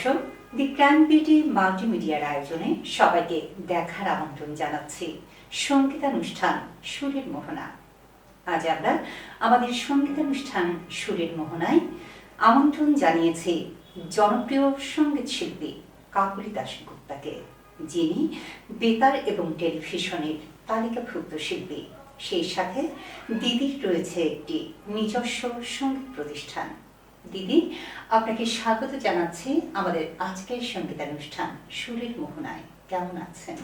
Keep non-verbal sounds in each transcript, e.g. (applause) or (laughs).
দর্শক, দি ক্রাইম মাল্টিমিডিয়ার আয়োজনে সবাইকে দেখার আমন্ত্রণ জানাচ্ছি। সঙ্গীতানুষ্ঠান সুরের মোহনা। আজ আমরা আমাদের সঙ্গীতানুষ্ঠান সুরের মোহনায় আমন্ত্রণ জানিয়েছি জনপ্রিয় সংগীত শিল্পী কাকুলি দাসগুপ্তাকে যিনি বেতার এবং টেলিভিশনের তালিকাভুক্ত শিল্পী। সেই সাথে দিদির রয়েছে একটি নিজস্ব সংগীত প্রতিষ্ঠান। দিদি আপনাকে স্বাগত জানাচ্ছি আমাদের আজকের সঙ্গীতানুষ্ঠান সুরের মোহনায়। কেমন আছেন?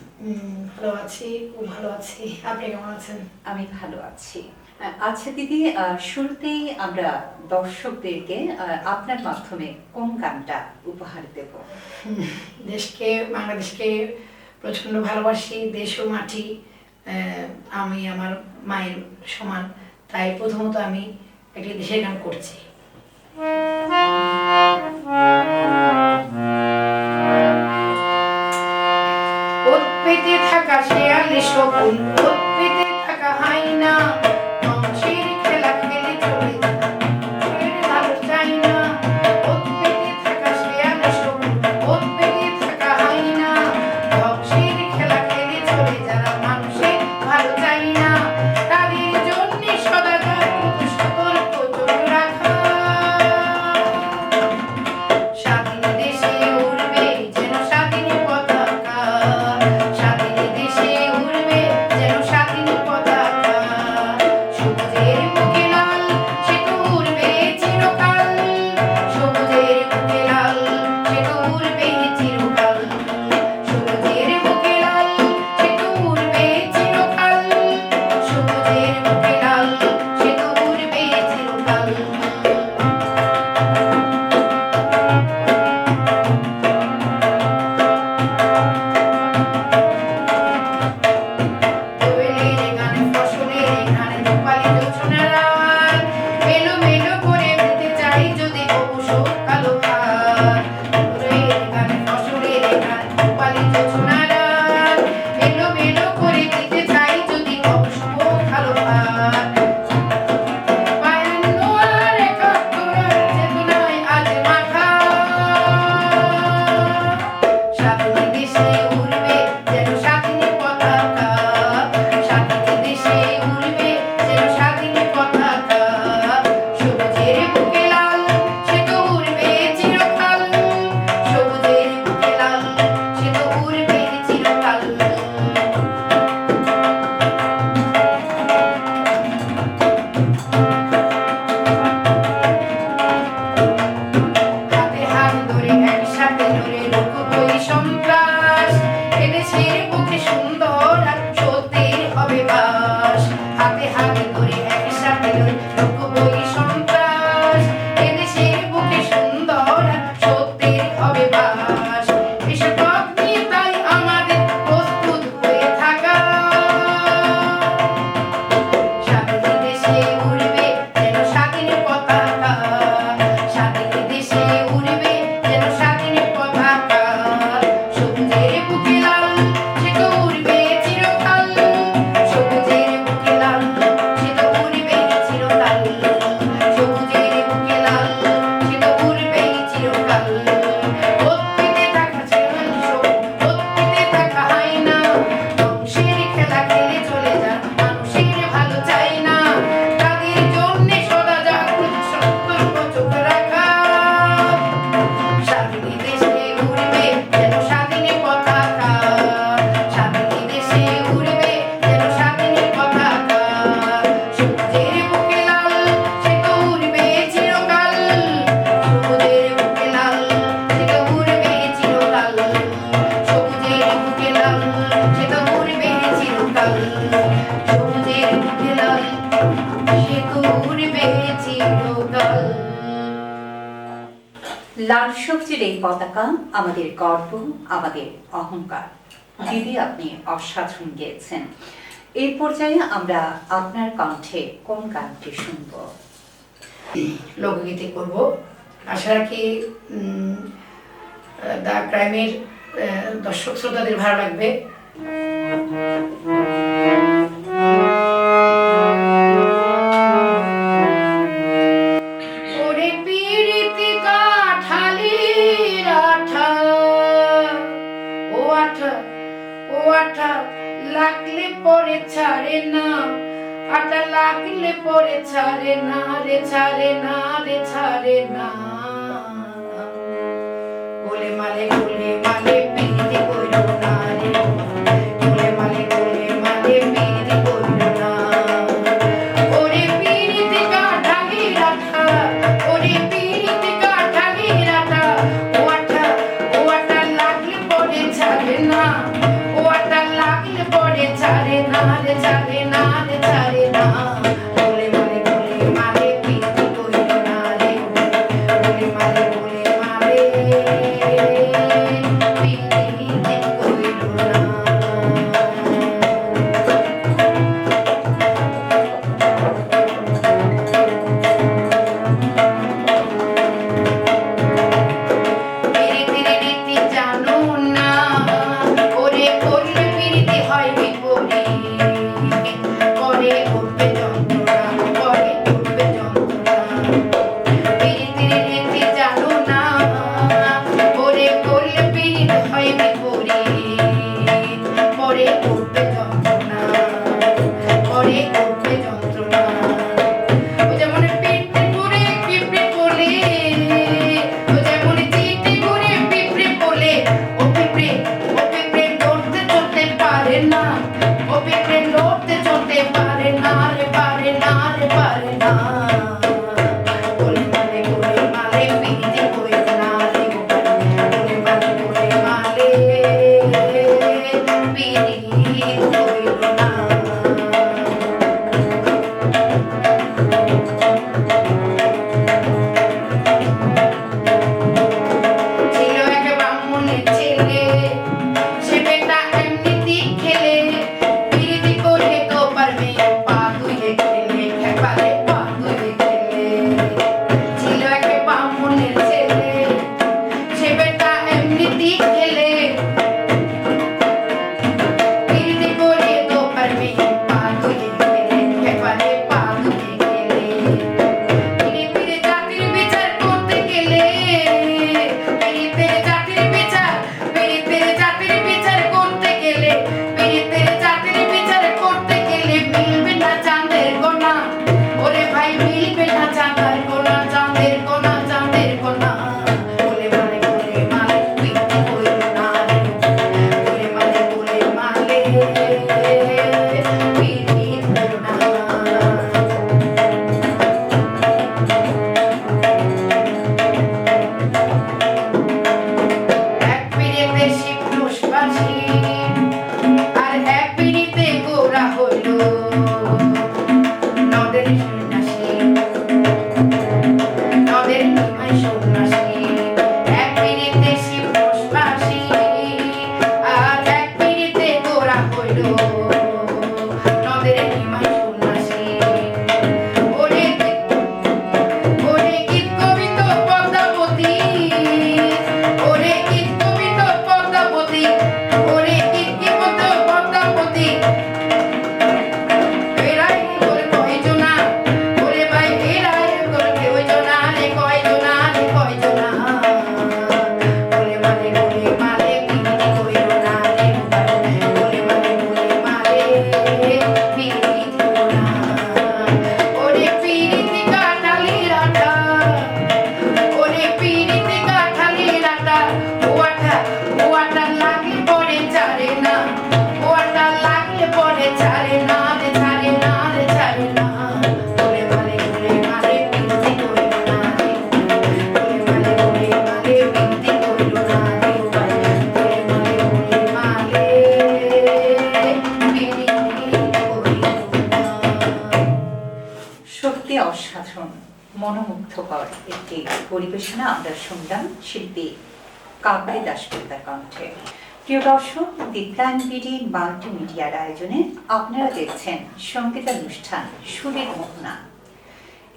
ভালো আছি খুব ভালো আছি। আপনি কেমন আছেন? আমি ভালো আছি। আচ্ছা দিদি শুরুতেই আমরা দর্শকদেরকে আপনার মাধ্যমে কোন গানটা উপহার দেব? দেশকে বাংলাদেশকে প্রচণ্ড ভালোবাসি দেশ ও মাটি আমি আমার মায়ের সমান। তাই প্রথমত আমি একটি দেশের গান করছি। উৎপেতে থাকা শেয়ালে শকুন Bye. লাল সবজির এই পতাকা আমাদের গর্ব, আমাদের অহংকার। দিদি আপনি অসাধারণ গেয়েছেন। এই পর্যায়ে আমরা আপনার কণ্ঠে কোন গানটি শুনব? লোকগীতি করব। আশা রাখি দ্য ক্রাইমের দর্শক শ্রোতাদের ভালো লাগবে। লাগলে পরে ছাড়ে না। আটা লাগলে পরে ছাড়ে না রে, ছাড়ে না রে, ছাড়ে না। Amén. foundation. মনোমুগ্ধকর একটি পরিবেশনা আমরা শুনলাম শিল্পী কাকলি দাসগুপ্তার কণ্ঠে। প্রিয় দর্শক বিদ্যায়নবিডি মাল্টিমিডিয়ার আয়োজনে আপনারা দেখছেন সঙ্গীতানুষ্ঠান সুরের মোহনা।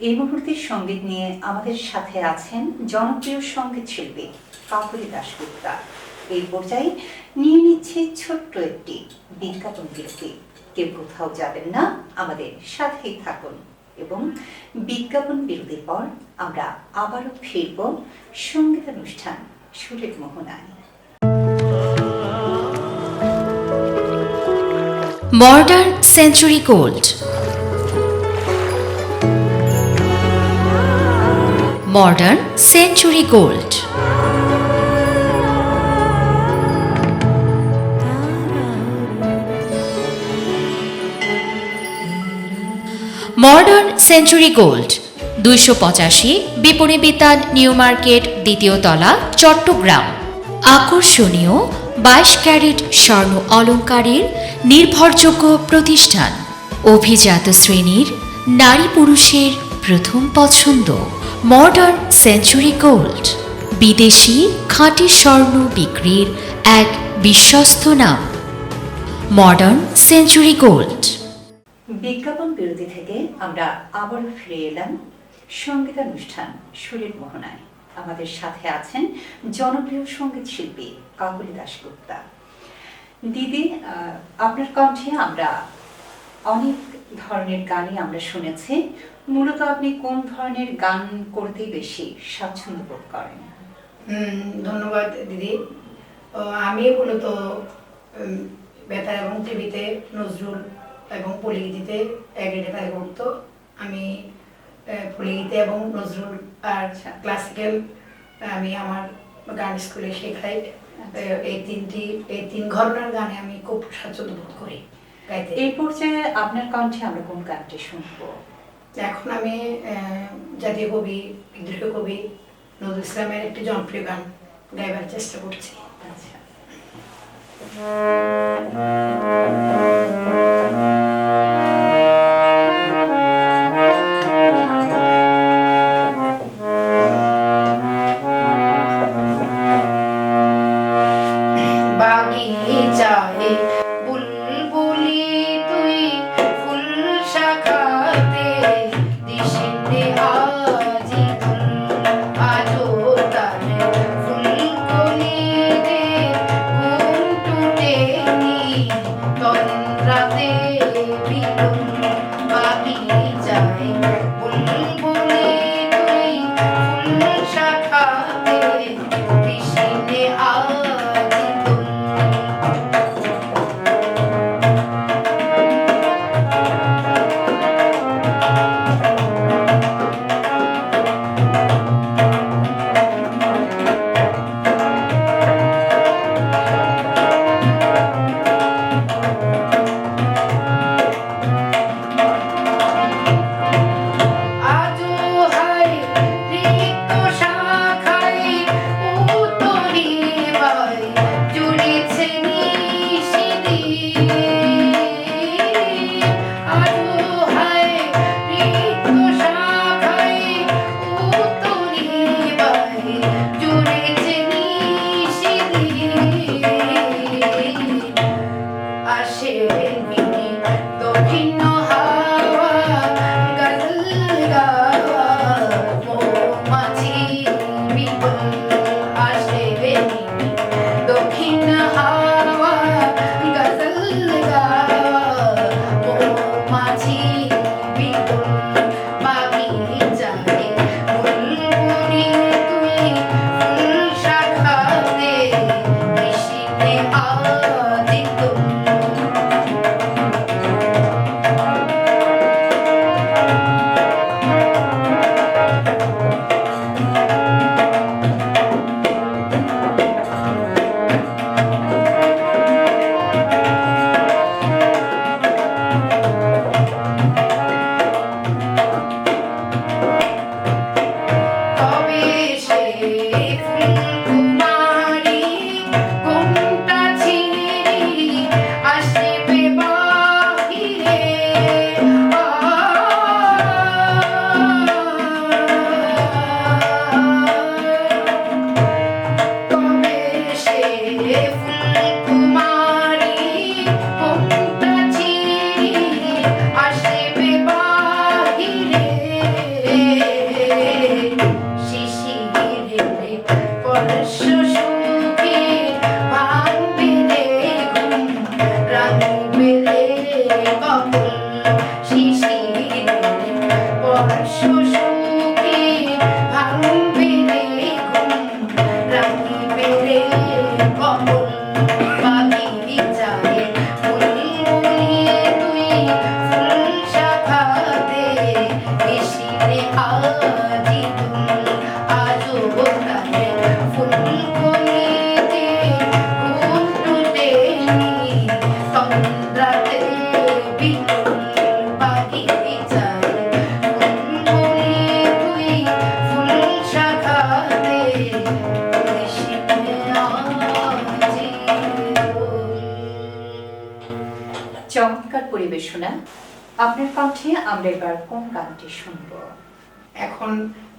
এই মুহূর্তে সংগীত নিয়ে আমাদের সাথে আছেন জনপ্রিয় সংগীত শিল্পী কাকুরি দাসগুপ্তা এই পর্যায়ে নিয়ে নিচ্ছে ছোট্ট একটি বিজ্ঞাপন বিরতি। কেউ কোথাও যাবেন না, আমাদের সাথেই থাকুন। এবং বিজ্ঞাপন বিরতির পর আমরা আবারও ফিরব সঙ্গীতানুষ্ঠান সুরের মোহনায়। Modern century gold modern century gold modern century gold, দুইশো পঁচাশি বিপণী বিতান নিউ মার্কেট, দ্বিতীয় তলা, চট্টগ্রাম। আকর্ষণীয় বাইশ ক্যারেট স্বর্ণ অলংকারের নির্ভরযোগ্য প্রতিষ্ঠান। অভিজাত শ্রেণির নারী পুরুষের প্রথম পছন্দ মডার্ন সেঞ্চুরি গোল্ড। বিদেশি খাঁটি স্বর্ণ বিক্রির এক বিশ্বস্ত নাম, মডার্ন সেঞ্চুরি গোল্ড। বিজ্ঞাপন বিরতি থেকে আমরা আবার ফিরে এলাম সঙ্গীতানুষ্ঠান সুরের মোহনায়। আমাদের সাথে আছেন জনপ্রিয় সংগীত শিল্পী কাকুলি দাশগুপ্তা। দিদি আপনার কণ্ঠে আমরা অনেক ধরনের গানই আমরা শুনেছি। মূলত আপনি কোন ধরনের গান করতে বেশি স্বাচ্ছন্দ্য বোধ করেন? ধন্যবাদ দিদি। আমি মূলত বেতার এবং টিভিতে নজরুল এবং পলিগীতিতে এগ্রেডে কারিভুক্ত আমি পলিগীতি এবং নজরুল আর। ক্লাসিক্যাল আমি আমার গান স্কুলে শেখাই। আচ্ছা। এই তিনটি এই তিন ঘটনার গানে আমি খুব স্বাচ্ছন্দ্য বোধ করি গাইতে। এই পর্যায়ে আপনার কণ্ঠে আমরা কোন গানটি শুনব? এখন আমি জাতীয় কবি বিদ্রোহী কবি নজরুল ইসলামের একটি জনপ্রিয় গান গাইবার চেষ্টা করছি। আচ্ছা। (laughs) আপনার কণ্ঠে আমরা এবার কোন গানটি শুনব? এখন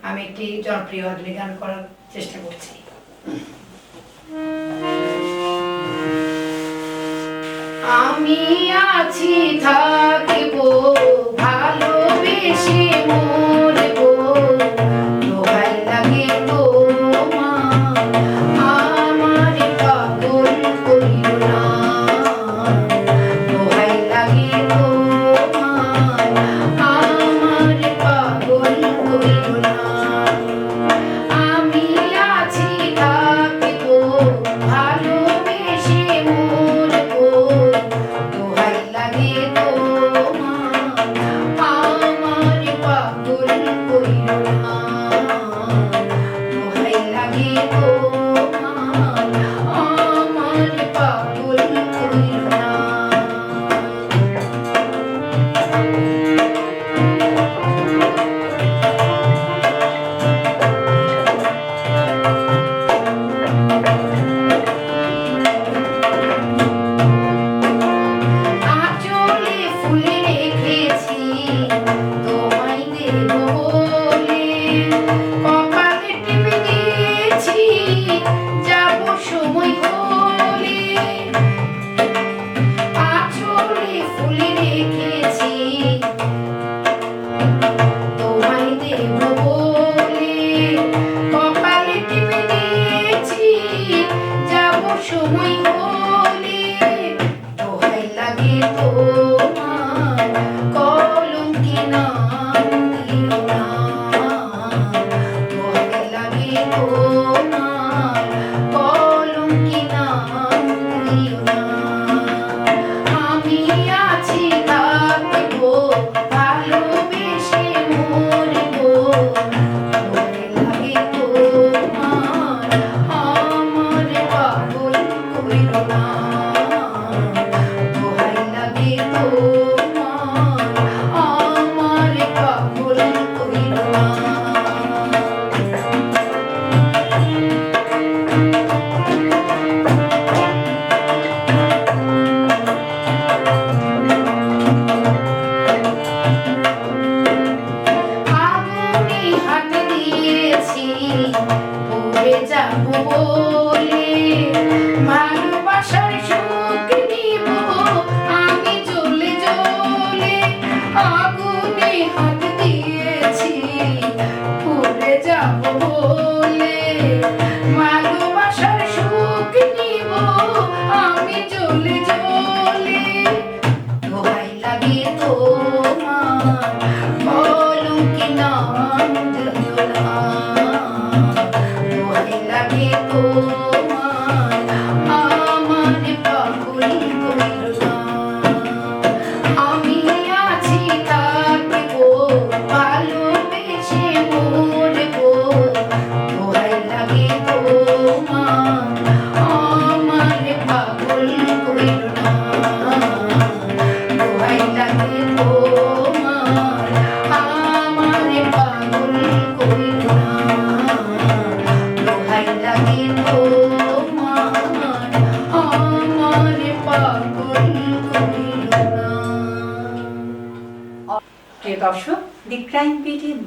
আমি একটি জনপ্রিয় আধুনিক গান করার চেষ্টা করছি। আমি আছি, থাকিব, ভালোবেসে মরব Oh.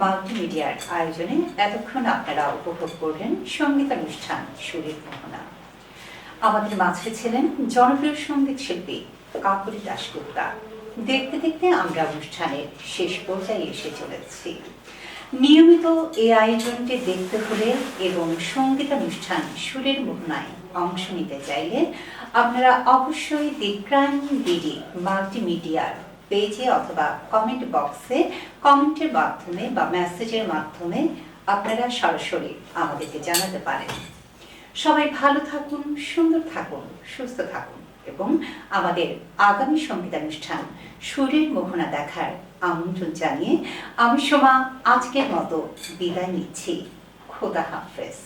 মাল্টিমিডিয়ার আয়োজনে এতক্ষণ আপনারা উপভোগ করলেন সঙ্গীতানুষ্ঠান সুরের মোহনা আমাদের মাঝে ছিলেন জনপ্রিয় সংগীত শিল্পী কাকুরি দাশগুপ্তা। দেখতে দেখতে আমরা অনুষ্ঠানের শেষ পর্যায়ে এসে চলেছি। নিয়মিত এই আয়োজনটি দেখতে হলে এবং সঙ্গীতানুষ্ঠান সুরের মোহনায় অংশ নিতে চাইলে আপনারা অবশ্যই দি ক্রাইম বিডি মাল্টিমিডিয়ার পেজে অথবা কমেন্ট বক্সে কমেন্টের মাধ্যমে বা মেসেজের মাধ্যমে আপনারা সরাসরি আমাদেরকে জানাতে পারেন। সবাই ভালো থাকুন, সুন্দর থাকুন, সুস্থ থাকুন এবং আমাদের আগামী সঙ্গীতানুষ্ঠান সুরের মোহনা দেখার আমন্ত্রণ জানিয়ে আমি সোমা আজকের মতো বিদায় নিচ্ছি। খোদা হাফেজ।